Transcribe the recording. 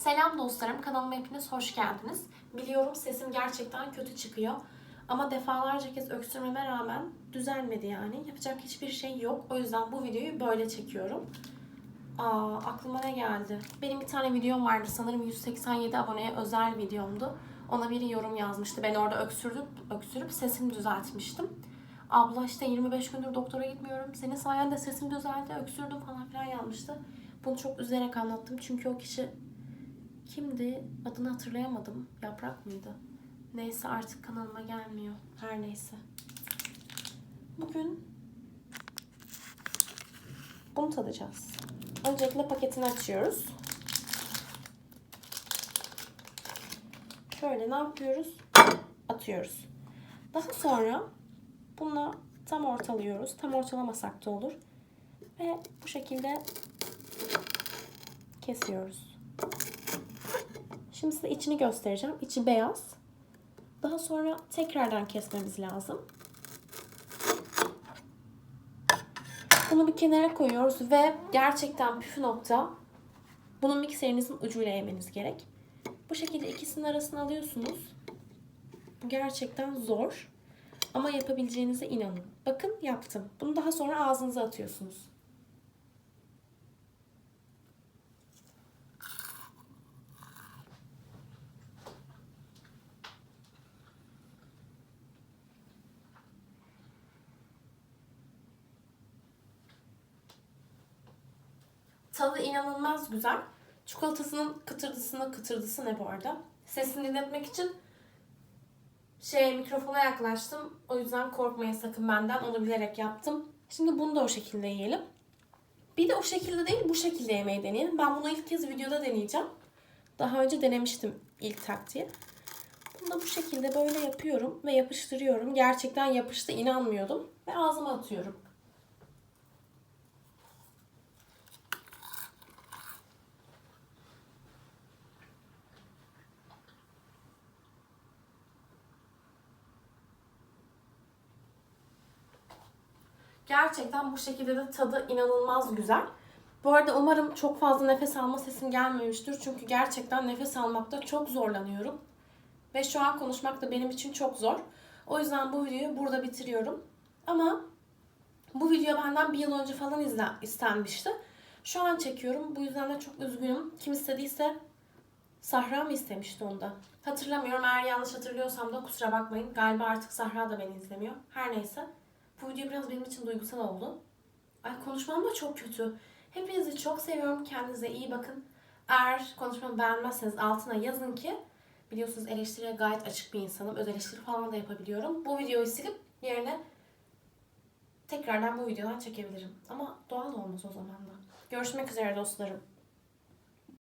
Selam dostlarım, kanalıma hepiniz hoş geldiniz. Biliyorum sesim gerçekten kötü çıkıyor. Ama defalarca kez öksürmeme rağmen düzelmedi yani. Yapacak hiçbir şey yok. O yüzden bu videoyu böyle çekiyorum. Aa, aklıma ne geldi? Benim bir tane videom vardı sanırım 187 aboneye özel videomdu. Ona biri yorum yazmıştı. Ben orada öksürdüm, öksürüp sesimi düzeltmiştim. Abla işte 25 gündür doktora gitmiyorum. Senin sayende sesim düzeldi, öksürdüm falan filan yazmıştı. Bunu çok üzerek anlattım. Çünkü o kişi kimdi? Adını hatırlayamadım. Yaprak mıydı? Neyse artık kanalıma gelmiyor. Her neyse. Bugün bunu tadacağız. Öncelikle paketini açıyoruz. Şöyle ne yapıyoruz? Atıyoruz. Daha sonra bunu tam ortalıyoruz. Tam ortalamasak da olur. Ve bu şekilde kesiyoruz. Şimdi size içini göstereceğim. İçi beyaz. Daha sonra tekrardan kesmemiz lazım. Bunu bir kenara koyuyoruz ve gerçekten püf nokta bunu mikserinizin ucuyla yemeniz gerek. Bu şekilde ikisinin arasını alıyorsunuz. Bu gerçekten zor. Ama yapabileceğinize inanın. Bakın yaptım. Bunu daha sonra ağzınıza atıyorsunuz. Tadı inanılmaz güzel. Çikolatasının kıtırdısına kıtırdısı ne bu arada? Sesini dinletmek için şey mikrofona yaklaştım. O yüzden korkmayın sakın benden. Onu bilerek yaptım. Şimdi bunu da o şekilde yiyelim. Bir de o şekilde değil bu şekilde yemeyi deneyelim. Ben bunu ilk kez videoda deneyeceğim. Daha önce denemiştim ilk taktiği. Bunu da bu şekilde böyle yapıyorum ve yapıştırıyorum. Gerçekten yapıştı inanmıyordum. Ve ağzıma atıyorum. Gerçekten bu şekilde de tadı inanılmaz güzel. Bu arada umarım çok fazla nefes alma sesim gelmemiştir. Çünkü gerçekten nefes almakta çok zorlanıyorum. Ve şu an konuşmak da benim için çok zor. O yüzden bu videoyu burada bitiriyorum. Ama bu video benden bir yıl önce falan izle, istenmişti. Şu an çekiyorum. Bu yüzden de çok üzgünüm. Kim istediyse Sahra mı istemişti onda? Hatırlamıyorum. Eğer yanlış hatırlıyorsam da kusura bakmayın. Galiba artık Sahra da beni izlemiyor. Her neyse. Bu video biraz benim için duygusal oldu. Ay konuşmam da çok kötü. Hepinizi çok seviyorum. Kendinize iyi bakın. Eğer konuşmamı beğenmezseniz altına yazın ki biliyorsunuz eleştiriye gayet açık bir insanım. Öz eleştiri falan da yapabiliyorum. Bu videoyu silip yerine tekrardan bu videodan çekebilirim. Ama doğal olmaz o zaman da. Görüşmek üzere dostlarım.